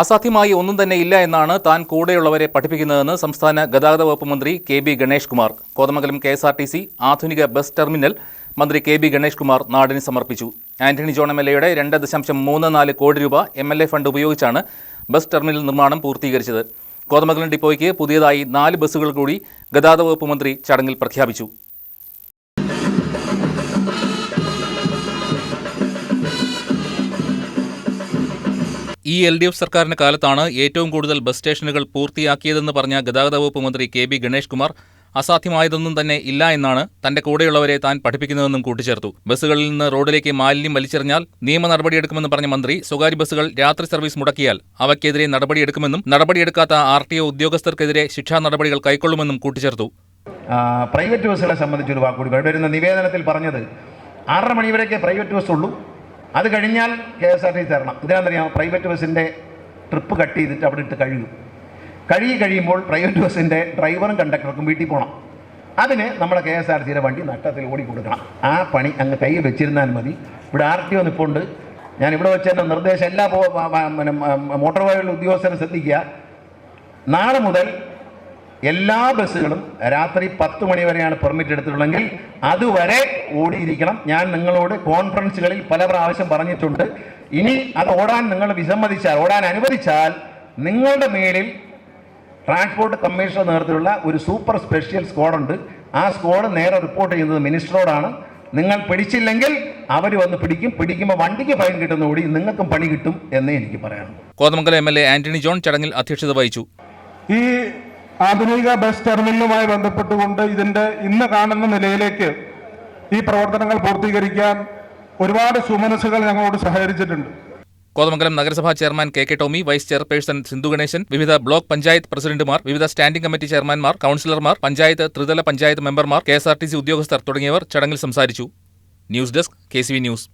അസാധ്യമായി ഒന്നും തന്നെ ഇല്ല എന്നാണ് താൻ കൂടെയുള്ളവരെ പഠിപ്പിക്കുന്നതെന്ന് സംസ്ഥാന ഗതാഗത വകുപ്പ് മന്ത്രി K B Ganesh Kumar. Kothamangalam K S R T C ആധുനിക ബസ് ടെർമിനൽ മന്ത്രി കെ ബി ഗണേഷ് കുമാർ നാടിന് സമർപ്പിച്ചു. ആന്റണി ജോൺ എം എൽ എയുടെ രണ്ട് ദശാംശം മൂന്ന് നാല് കോടി രൂപ എം എൽ എ ഫണ്ട് ഉപയോഗിച്ചാണ് ബസ് ടെർമിനൽ നിർമ്മാണം പൂർത്തീകരിച്ചത്. കോതമംഗലം ഡിപ്പോയ്ക്ക് പുതിയതായി നാല് ബസ്സുകൾ കൂടി ഗതാഗത വകുപ്പ് മന്ത്രി ചടങ്ങിൽ പ്രഖ്യാപിച്ചു. ഈ എൽ ഡി എഫ് സർക്കാരിന്റെ കാലത്താണ് ഏറ്റവും കൂടുതൽ ബസ് സ്റ്റേഷനുകൾ പൂർത്തിയാക്കിയതെന്ന് പറഞ്ഞ ഗതാഗത വകുപ്പ് മന്ത്രി കെ ബി ഗണേഷ് കുമാർ. അസാധ്യമായതൊന്നും തന്നെ ഇല്ല എന്നാണ് തന്റെ കൂടെയുള്ളവരെ താൻ പഠിപ്പിക്കുന്നതെന്നും കൂട്ടിച്ചേർത്തു. ബസ്സുകളിൽ നിന്ന് റോഡിലേക്ക് മാലിന്യം വലിച്ചെറിഞ്ഞാൽ നിയമ നടപടിയെടുക്കുമെന്ന് പറഞ്ഞ മന്ത്രി സ്വകാര്യ ബസ്സുകൾ രാത്രി സർവീസ് മുടക്കിയാൽ അവയ്ക്കെതിരെ നടപടിയെടുക്കുമെന്നും നടപടിയെടുക്കാത്ത ആർ ടി ഒ ഉദ്യോഗസ്ഥർക്കെതിരെ ശിക്ഷാ നടപടികൾ കൈക്കൊള്ളുമെന്നും കൂട്ടിച്ചേർത്തു. പ്രൈവറ്റ് ബസ്സുകളെ സംബന്ധിച്ച് ഒരു വാക്കുകൂടി വരുന്ന. നിവേദനത്തിൽ പറഞ്ഞത് ആറര മണി വരെയൊക്കെ പ്രൈവറ്റ് ബസ് ഉള്ളൂ അത് കഴിഞ്ഞാൽ കെ എസ് ആർ ടി തരണം. ഇതിനാന്നറിയാം പ്രൈവറ്റ് ബസ്സിന്റെ ട്രിപ്പ് കട്ട് ചെയ്തിട്ട് അവിടെ ഇട്ട് കഴുകും. കഴുകി കഴിയുമ്പോൾ പ്രൈവറ്റ് ബസ്സിന്റെ ഡ്രൈവറും കണ്ടക്ടർക്കും വീട്ടിൽ പോകണം അതിന് നമ്മുടെ കെ എസ് ആർ സിയുടെ വണ്ടി നട്ടത്തിൽ ഓടി കൊടുക്കണം. ആ പണി അങ്ങ് കൈ വെച്ചിരുന്നാൽ മതി. ഇവിടെ ആർ ടി ഒ നിൽപ്പുണ്ട് ഞാൻ ഇവിടെ വെച്ച് തന്നെ നിർദ്ദേശം എല്ലാ മോട്ടോർ വാഹന ഉദ്യോഗസ്ഥരും ശ്രദ്ധിക്കുക. നാളെ മുതൽ എല്ലാ ബസ്സുകളും രാത്രി പത്ത് മണി വരെയാണ് പെർമിറ്റ് എടുത്തിട്ടുള്ളെങ്കിൽ അതുവരെ ഓടിയിരിക്കണം. ഞാൻ നിങ്ങളോട് കോൺഫറൻസുകളിൽ പല പ്രാവശ്യം പറഞ്ഞിട്ടുണ്ട്. ഇനി അത് ഓടാൻ നിങ്ങൾ വിസമ്മതിച്ചാൽ ഓടാൻ അനുവദിച്ചാൽ നിങ്ങളുടെ മേലിൽ ട്രാൻസ്പോർട്ട് കമ്മീഷണർ നേതൃത്വത്തിലുള്ള ഒരു സൂപ്പർ സ്പെഷ്യൽ സ്ക്വാഡുണ്ട് ആ സ്ക്വാഡ് നേരെ റിപ്പോർട്ട് ചെയ്യുന്നത് മിനിസ്റ്ററോടാണ്. നിങ്ങൾ പിടിച്ചില്ലെങ്കിൽ അവർ വന്ന് പിടിക്കും. പിടിക്കുമ്പോൾ വണ്ടിക്ക് ഫൈൻ കിട്ടുന്ന കൂടി നിങ്ങൾക്കും പണി കിട്ടും എന്നേ എനിക്ക് പറയാനുള്ളൂ. Kothamangalam M L A Antony John ചടങ്ങിൽ അധ്യക്ഷത വഹിച്ചു. ഈ ആധുനിക ബസ് ടെർമിനലുമായി ബന്ധപ്പെട്ടുകൊണ്ട് ഇതിന്റെ ഇന്ന് കാണുന്ന നിലയിലേക്ക് ഈ പ്രവർത്തനങ്ങൾ പൂർത്തീകരിക്കാൻ ഒരുപാട് സുമനസ്സുകൾ ഞങ്ങളോട് സഹകരിച്ചിട്ടുണ്ട്. കോതമംഗലം നഗരസഭാ chairman K K Tomy vice chairperson Sindhu Ganesan വിവിധ ബ്ലോക്ക് പഞ്ചായത്ത് പ്രസിഡന്റുമാർ വിവിധ സ്റ്റാൻഡിംഗ് കമ്മിറ്റി ചെയർമാൻമാർ കൌൺസിലർമാർ പഞ്ചായത്ത് ത്രിതല പഞ്ചായത്ത് മെമ്പർമാർ കെ ഉദ്യോഗസ്ഥർ തുടങ്ങിയവർ ചടങ്ങിൽ സംസാരിച്ചു. News desk K news.